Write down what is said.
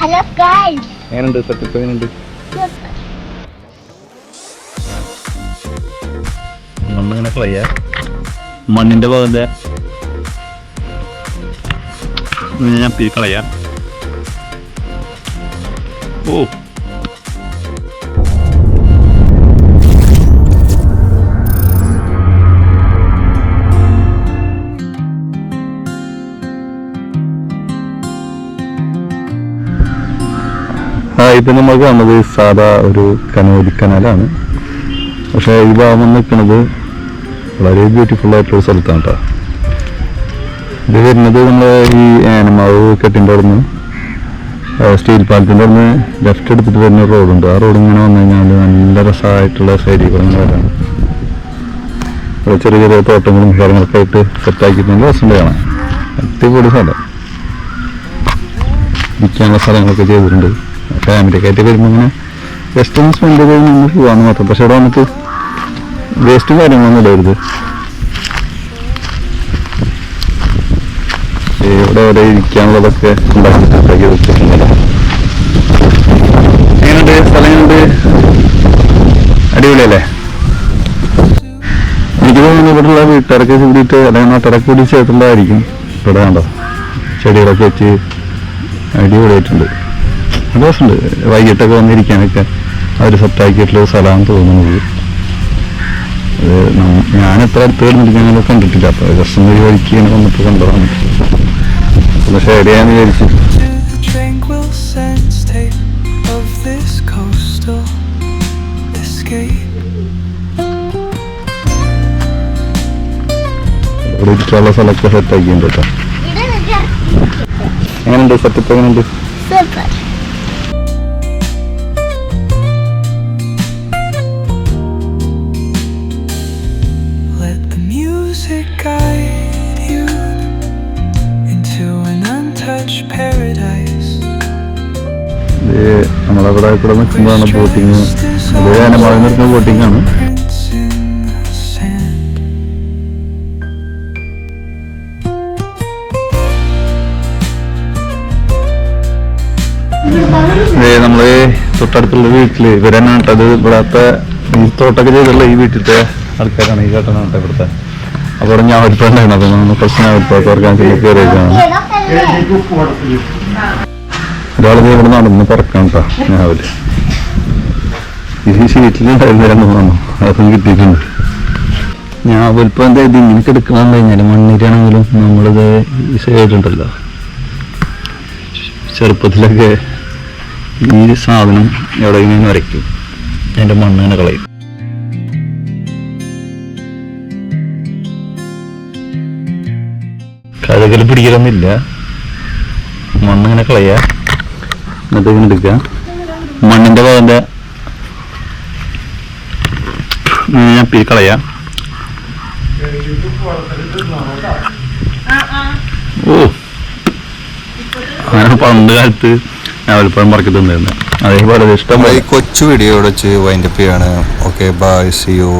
Hello guys എങ്ങനെയുണ്ട് setup എങ്ങനെയുണ്ട്? മണ്ണിങ്ങനെ കളയ മണ്ണിന്റെ ഭാഗത്തെ ഞാൻ പീ കളയാ. ഓ. ഇത് നമ്മൾ കാണുന്നത് സാധാ ഒരു കനോലി കനാലാണ്. പക്ഷേ ഈ ഭാഗം നിൽക്കുന്നത് വളരെ ബ്യൂട്ടിഫുൾ ആയിട്ടുള്ള സ്ഥലത്താണ് കേട്ടോ ഇത് വരുന്നത് നമ്മൾ ഈ ഏനമാവ് കെട്ടിന്റെ അവിടെ നിന്ന് സ്റ്റീൽ പാലത്തിന്റെ അവിടെ നിന്ന് ലെഫ്റ്റ് എടുത്തിട്ട് വരുന്ന റോഡുണ്ട് ആ റോഡ് ഇങ്ങനെ വന്നു കഴിഞ്ഞാൽ നല്ല രസമായിട്ടുള്ള സൈഡിൽ കൂടെ ചെറിയ ചെറിയ തോട്ടങ്ങളും കാര്യങ്ങളൊക്കെ ആയിട്ട് സെറ്റാക്കിയിട്ടുണ്ട് രസമുണ്ട് കാണാൻ അടിപൊളി സ്ഥലം. ഇരിക്കാനുള്ള സ്ഥലങ്ങളൊക്കെ ചെയ്തിട്ടുണ്ട്. ഫാമിലിയൊക്കെ ആയിട്ട് വരുമ്പോൾ ഇങ്ങനെ ഒന്ന് സ്പെൻഡ് ചെയ്ത് നമ്മൾ പോകാമെന്ന് മാത്രം. പക്ഷെ ഇവിടെ വന്നിട്ട് വേസ്റ്റും കാര്യങ്ങളൊന്നും ഇടരുത്. ഇവിടെ ഇവിടെ ഇരിക്കാനുള്ളതൊക്കെ ഉണ്ടാക്കിയിട്ട് ഉണ്ടാക്കി വെച്ചിട്ടുണ്ടല്ലോ. എങ്ങനെയുണ്ട്? സ്ഥലങ്ങളുണ്ട് അടിപൊളിയല്ലേ? എനിക്ക് തോന്നുന്നു ഇവിടെയുള്ള വീട്ടുകാരൊക്കെ കൂടിയിട്ട് അല്ലെങ്കിൽ നാട്ടുകാരൊക്കെ കൂടി ചേർത്തുള്ളതായിരിക്കും ഇവിടെ കണ്ടോ ചെടികളൊക്കെ വെച്ച് അടിപൊളിയായിട്ടുണ്ട്. രസമുണ്ട് വൈകിട്ടൊക്കെ വന്നിരിക്കാനൊക്കെ അവർ സെറ്റാക്കിയിട്ടുള്ള സ്ഥലമാണെന്ന് നം- ഞാൻ എത്ര അടുത്ത് കിടന്നിരിക്കാനൊക്കെ കണ്ടിട്ടില്ല. അപ്പോൾ ജസ്റ്റ് ഒന്ന് ഒരു വഴിക്ക് ഇങ്ങനെ വന്നിട്ട് കണ്ടതാണ്. ഒന്ന് ഷെയർ വിചാരിച്ചു. ഇവിടെ ഇരിക്കാനുള്ള സ്ഥലമൊക്കെ സെറ്റാക്കിയിട്ടുണ്ട് കേട്ടോ. എങ്ങനെയുണ്ട്? സെറ്റപ്പ് എങ്ങനെയുണ്ട്? Music guide into an untouched paradise. നമ്മളവിടെ കൂടെ നിൽക്കുമ്പോഴാണ് ബോട്ടിങ് അത് അനമാവിൽ നിൽക്കുന്ന ബോട്ടിംഗ് ആണ്. നമ്മൾ തൊട്ടടുത്തുള്ള വീട്ടിൽ ഇവരെന്നാട്ടത് ഇവിടത്തെ തോട്ടൊക്കെ ചെയ്തുള്ള ഈ വീട്ടിലത്തെ ആൾക്കാരാണ് ഈ ചേട്ടനാണ് കേട്ടോ ഇവിടുത്തെ അപ്പൊ ഞാൻ ഒരുപാടുണ്ടായിരുന്നു അപ്പൊ നമ്മൾ ഞാൻ ഒരുപാട് തുറക്കാൻ കയറിയേക്കാണ്. ഒരാളത് ഇവിടെ നടന്ന് പറക്കാം കേട്ടോ രാവിലെ ഈ ഷീറ്റിലുണ്ടായിരുന്നു രണ്ടു മൂന്നെണ്ണം കിട്ടിയിട്ടുണ്ട്. ഞാൻ വലിപ്പം എന്താ ഇത് ഇങ്ങനെ എടുക്കണം കഴിഞ്ഞാൽ മണ്ണീരാണെങ്കിലും നമ്മളിത് ഈ ചെറുപ്പത്തിലൊക്കെ ഈ സാധനം എവിടെ ഇങ്ങനെ വരയ്ക്കും. അതിന്റെ മണ്ണ് തന്നെ കളയും. കഴുകൽ പിടിക്കലൊന്നുമില്ല. മണ്ണിങ്ങനെ കളയ. എന്നിട്ട് ഇങ്ങനെ എടുക്കുക മണ്ണിന്റെ ഭാഗന്റെ ഞാൻ പി കളയാം. ഓ. അങ്ങനെ പണ്ട് കാലത്ത് ഞാവൽപ്പഴം പറക്കി തന്നിരുന്നത് അതേപോലെ ഇഷ്ടം കൊച്ചു വീഡിയോ വെച്ച് വൈൻഡപ്പ് ചെയ്യാണ്. Okay bye C U